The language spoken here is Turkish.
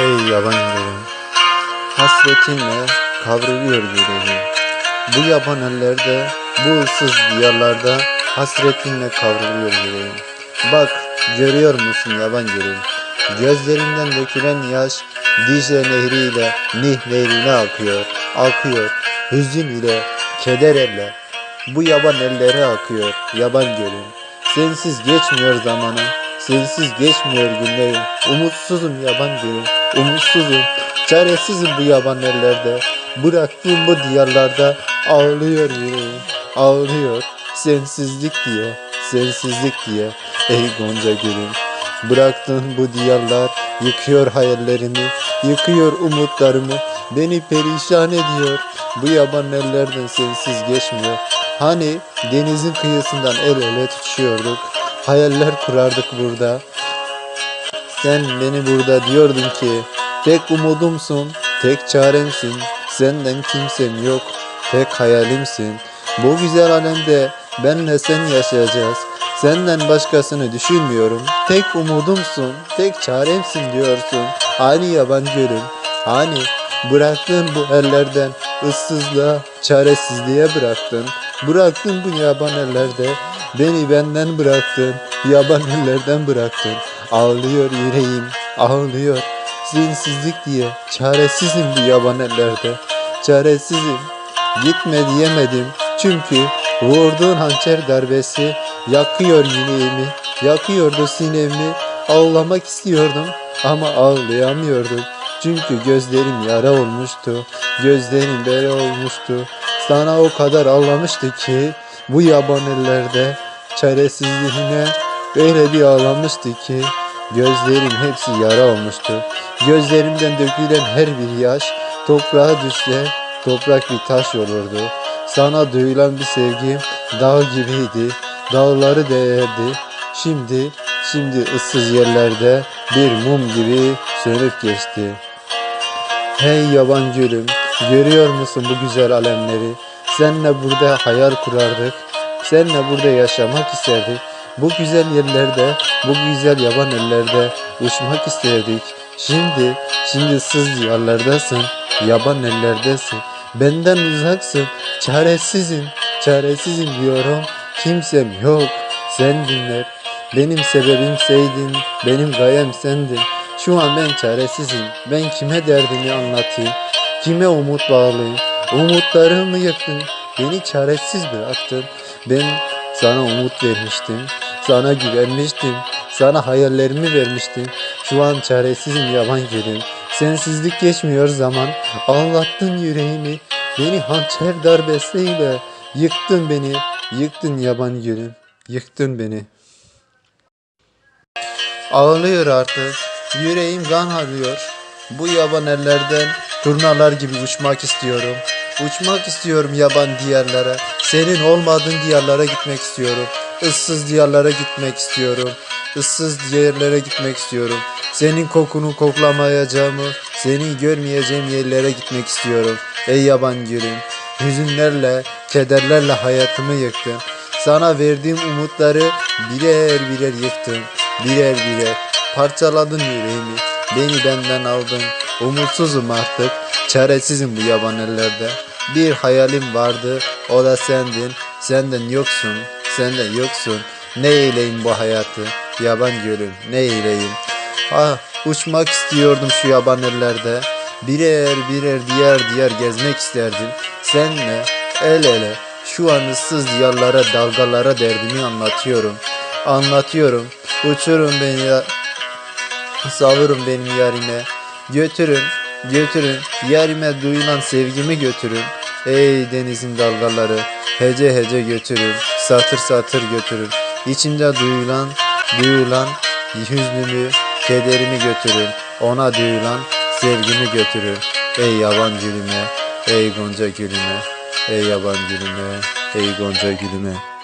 Ey yaban yüreğim Hasretinle kavruluyor yüreğim. Bu yaban ellerde Bu ıssız diyarlarda Hasretinle kavruluyor yüreğim. Bak görüyor musun yaban yüreğim Gözlerinden dökülen yaş Dicle nehriyle Nih nehrine akıyor Akıyor. Hüzün ile Keder ile Bu yaban ellere akıyor Yaban gölüm Sensiz geçmiyor zamanım Sensiz geçmiyor günlerim. Umutsuzum yaban gölüm Umutsuzum. Çaresizim bu yaban ellerde. Bıraktığım bu diyarlarda Ağlıyor yüreğim. Ağlıyor. Sensizlik diye Sensizlik diye. Ey Gonca gülüm. Bıraktığın bu diyarlar Yıkıyor hayallerimi Yıkıyor umutlarımı. Beni perişan ediyor. Bu yaban ellerden sensiz geçmiyor. Hani denizin kıyısından el ele tutuşuyorduk Hayaller kurardık burada. Sen beni burada diyordun ki Tek umudumsun, tek çaremsin Senden kimsem yok, tek hayalimsin. Bu güzel alemde benle sen yaşayacağız. Senden başkasını düşünmüyorum. Tek umudumsun, tek çaremsin diyorsun. Hani yaban hani Bıraktın bu ellerden ıssızlığa, çaresizliğe bıraktın. Bıraktın bu yaban ellerde Beni benden bıraktın Yaban ellerden bıraktın. Ağlıyor yüreğim, ağlıyor. Zinsizlik diye çaresizim bu yaban ellerde Çaresizim Gitme diyemedim. Çünkü Vurduğun hançer darbesi Yakıyor yüreğimi Yakıyordu sinemi. Ağlamak istiyordum ama ağlayamıyordum. Çünkü gözlerim yara olmuştu Gözlerim bere olmuştu. Sana o kadar ağlamıştı ki Bu yaban ellerde Çaresizliğine Öyle bir ağlamıştı ki Gözlerim hepsi yara olmuştu. Gözlerimden dökülen her bir yaş Toprağa düşse toprak bir taş olurdu. Sana duyulan bir sevgi dağ gibiydi Dağları değerdi. Şimdi, şimdi ıssız yerlerde Bir mum gibi sönüp geçti. Hey yaban gülüm Görüyor musun bu güzel alemleri? Seninle burada hayal kurardık Seninle burada yaşamak isterdik Bu güzel yerlerde Bu güzel yaban ellerde Uçmak isterdik. Şimdi Şimdi ıssız diyarlardasın Yaban ellerdesin. Benden uzaksın Çaresizim Çaresizim diyorum. Kimsem yok Sen dinler Benim sebebim seydin Benim gayem sendin. Şu an ben çaresizim Ben kime derdimi anlatayım? Kime umut bağlayayım Umutlarımı yıktın Beni çaresiz bıraktın. Ben sana umut vermiştim. Sana güvenmiştim. Sana hayallerimi vermiştim. Şu an çaresizim yaban gülüm Sensizlik geçmiyor zaman. Ağlattın yüreğimi. Beni hançer darbesiyle Yıktın beni. Yıktın yaban gülüm. Yıktın beni. Ağlıyor artık. Yüreğim kan alıyor Bu yaban ellerden Turnalar gibi uçmak istiyorum Uçmak istiyorum yaban diyarlara. Senin olmadığın diyarlara gitmek istiyorum. Issız diyarlara gitmek istiyorum. Issız yerlere gitmek istiyorum. Senin kokunu koklamayacağımı Seni görmeyeceğim yerlere gitmek istiyorum. Ey yaban gülüm Hüzünlerle, kederlerle hayatımı yıktın. Sana verdiğim umutları birer birer yıktın. Birer birer parçaladın yüreğimi. Beni benden aldın. Umutsuzum artık. Çaresizim bu yaban ellerde Bir hayalim vardı O da sendin. Senden yoksun Senden yoksun. Ne eyleyim bu hayatı? Yaban gölüm ne eyleyim? Ah uçmak istiyordum şu yaban ellerde. Birer birer diğer diğer gezmek isterdim. Senle el ele Şu an ıssız diyarlara dalgalara derdimi anlatıyorum. Anlatıyorum Uçurun beni ya Savurun benim yarime. Götürün, götürün Yarime duyulan sevgimi götürün Ey denizin dalgaları Hece hece götürün Satır satır götürün İçimde duyulan, duyulan Hüznümü, kederimi götürün Ona duyulan sevgimi götürün Ey yaban gülüme Ey gonca gülüme Ey yaban gülüme Ey gonca gülüme